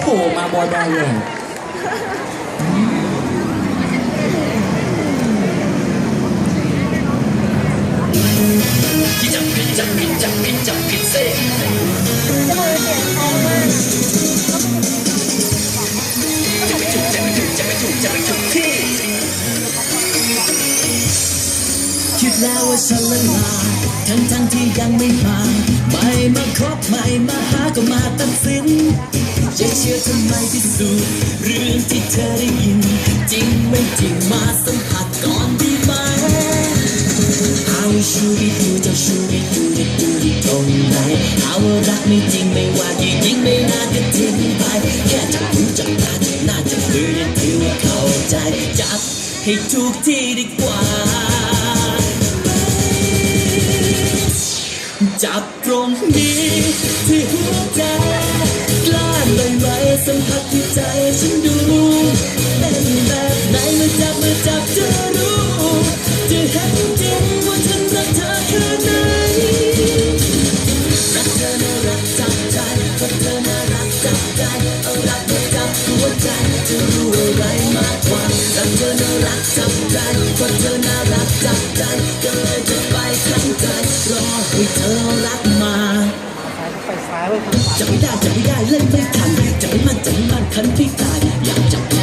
โผล่มาบอยบอยเลยที่จับผิดจับผิดจับผิดจับผิดเซ่จะไม่ถูกจะไม่ถูกจะไม่ถูกจะไม่ถูกที่ คิดแล้วว่าฉันละลายทั้งทั้งๆที่ยังไม่มา ไม่มาคบไม่มาหาก็มาตัดสิน จะเชื่อทำไมพิสูจน์เรื่องที่เธอได้ยิน จริงไม่จริงมาสัมผัสก่อนดีไหมเอาชูวิตดูจะชูวิตดูจะดูที่ตรงไหนเอาว่ารักไม่จริงไม่ว่ายิ่งยิ่งไม่น่านก็ทิ้งไป แค่จับหูจับตาจับหน้าจับมือยังถือว่าเข้าใจ จับให้ถูกที่ดีกว่า จับตรงนี้ที่ จับเมื่อจับจะรู้ จะเห็นจริงว่าฉันรักเธอแค่ไหนรักเธอน่ารักจับใจราะเธอน่ารักจับใจเอารักมาจับหัวใจจะรู้อะไรมากกว่ารักเธอน่ารักจับใจราะเธอน่ารักจับใจก็เลยจะไปทั้งใจรอให้เธอรักมาจะไม่ได้จะไม่ได้เล่นไม่ทันจะไม่มั่นจะไม่มั่นคันที่ตายอยากจับ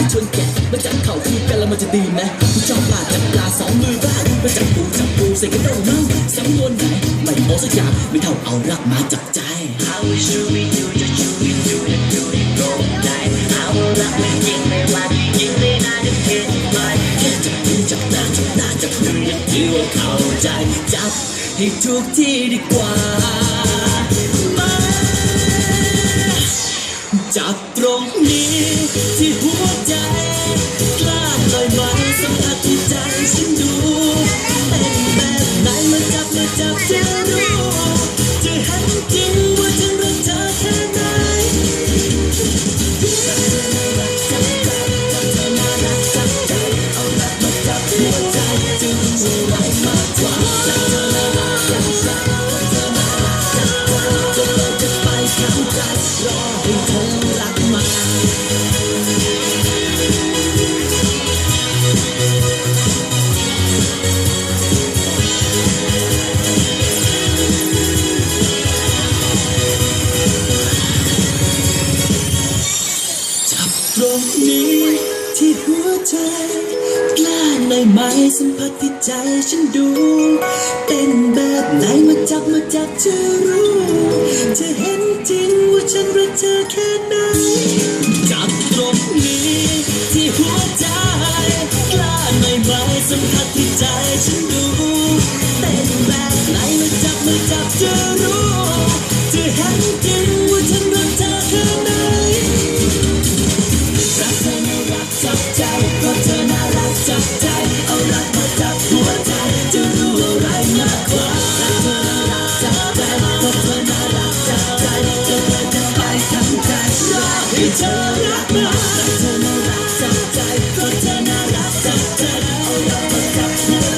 แพ้มาชวนแกะมาจับเข่าคู่กันแล้วมันจะดีไหมผู้ชอบปลาจับปลาสองมือบ้างมาจับปูจับปูใส่กระด้งมั่งสำนวนไหนไม่โอสักอย่างไม่เท่าเอารักมาจับใจ How should we do จะ should we do จะดูที่ตรงไหนเอารักไม่จริงไม่ว่ายิงไม่น่าจะเกินไปแค่จับหูจับหน้าจับหน้าจับมือยังถือว่าเข้าใจจับให้ถูกที่ดีกว่าจับตรงนี้ที่หัว ใจกล้าเลยไหมสัมผัสที่ใจฉันดูเป็นแบบไหนมาจับมาจับจะรู้จะเห็นจริงว่าฉัน ตรงนี้ที่หัวใจกล้าหน่อยไหมสัมผัสที่ใจฉันดูเป็นแบบไหนมาจับมาจับจะรู้จะเห็นจริงว่าฉันรักเธอแค่ไหน seduction